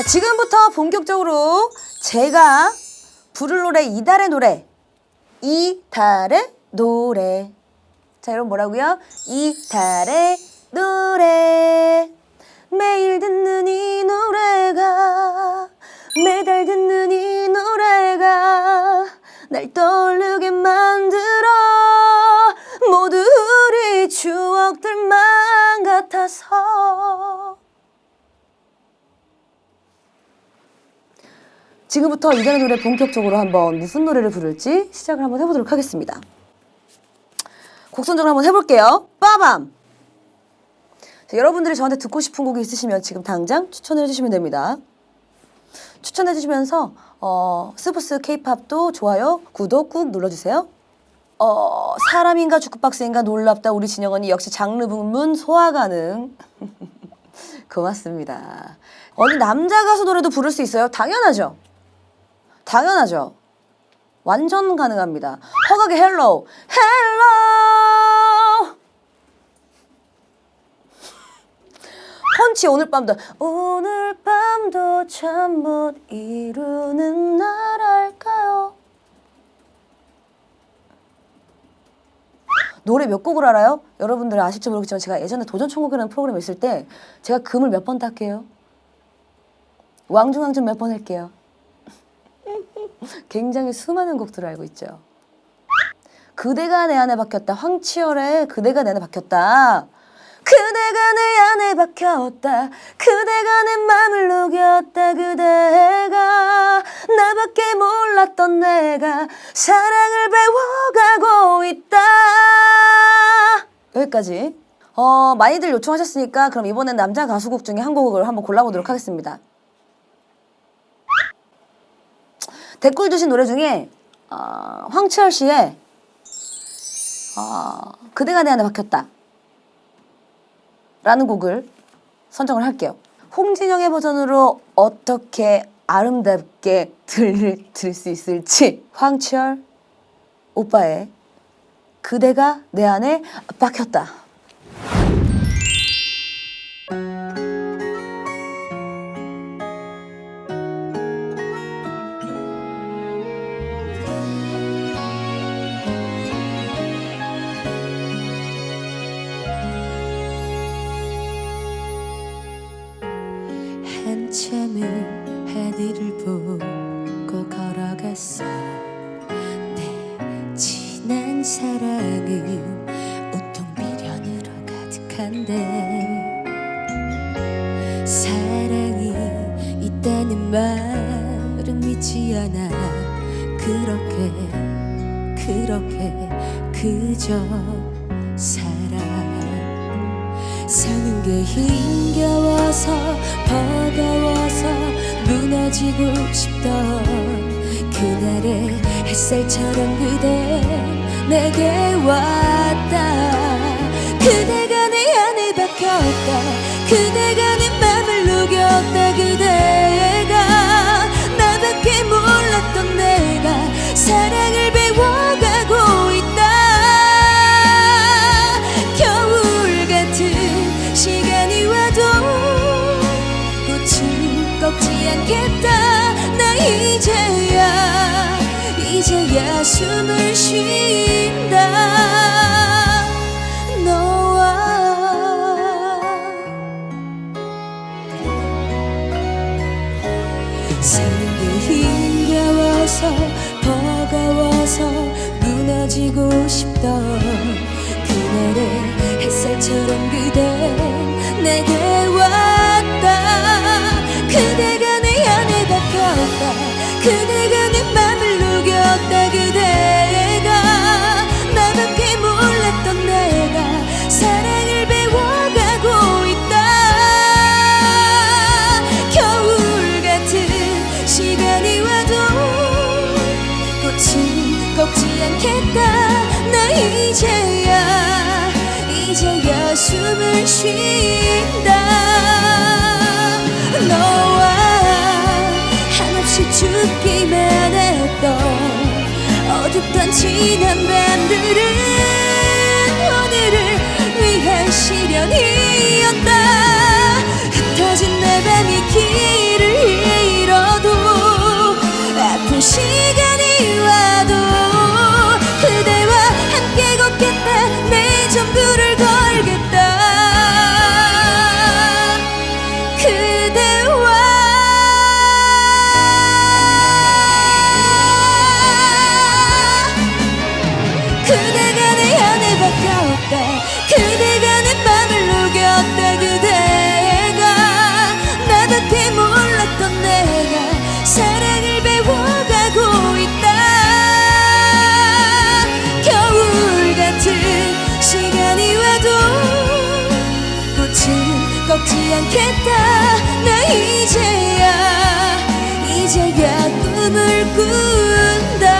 자, 지금부터 본격적으로 제가 부를 노래 이달의 노래. 이달의 노래. 자, 여러분 뭐라고요? 이달의 노래. 매일 듣는 이 노래가 매달 듣는 이 노래가 날 떠오르게 만들어 모두 우리 추억들만 같아서 지금부터 이달의 노래 본격적으로 한번 무슨 노래를 부를지 시작을 한번 해보도록 하겠습니다. 곡 선정을 한번 해볼게요. 빠밤! 자, 여러분들이 저한테 듣고 싶은 곡이 있으시면 지금 당장 추천을 해주시면 됩니다. 추천해 주시면서 어, 스브스 케이팝도 좋아요, 구독 꾹 눌러주세요. 어, 사람인가 주크박스인가 놀랍다 우리 진영 언니 역시 장르 불문 소화 가능. 고맙습니다. 언니 남자 가수 노래도 부를 수 있어요? 당연하죠. 당연하죠. 완전 가능합니다. 허각의 헬로우. 헬로우. 펀치 오늘 밤도 오늘 밤도 잠 못 이루는 날알까요? 노래 몇 곡을 알아요? 여러분들 아실지 모르겠지만 제가 예전에 도전 천국이라는 프로그램 있을 때 제가 금을 몇번 땄게요? 왕중왕전 몇 번 할게요? 굉장히 수많은 곡들을 알고 있죠. 그대가 내 안에 박혔다. 황치열의 그대가 내 안에 박혔다. 그대가 내 안에 박혔다. 그대가 내 맘을 녹였다. 그대가 나밖에 몰랐던 내가 사랑을 배워가고 있다. 여기까지. 어, 많이들 요청하셨으니까 그럼 이번엔 남자 가수곡 중에 한 곡을 한번 골라보도록 하겠습니다. 댓글 주신 노래 중에 어, 황치열 씨의 어, 그대가 내 안에 박혔다 라는 곡을 선정을 할게요. 홍진영의 버전으로 어떻게 아름답게 들, 들을 수 있을지 황치열 오빠의 그대가 내 안에 박혔다. 걸어갔어. 내 지난 사랑은 온통 미련으로 가득한데 사랑이 있다는 말은 믿지 않아. 그렇게 그렇게 그저 살아 사는 게 힘겨워서 버거워서 무너지고 싶던 그날의 햇살처럼 그대 내게 왔다. 그대가 내 안에 박혔다. 그대가 내 맘을 녹였다. 그대가 나밖에 몰랐던 내가 사랑을 배워가고 있다. 겨울 같은 시간이 와도 꽃은 꺾지 않겠다 이제야 숨을 쉰다. 너와 사는 게 힘겨워서 버거워서 무너지고 싶던 그날의 햇살처럼 그대 내게 왔다. 그대가 내 안에 박혔다. 그대가 이제야 숨을 쉰다. 너와 한없이 죽기만 했던 어둡던 지난 밤들은 오늘을 다시는 꺾지 않겠다. 나 이제야 이제야 꿈을 꾼다.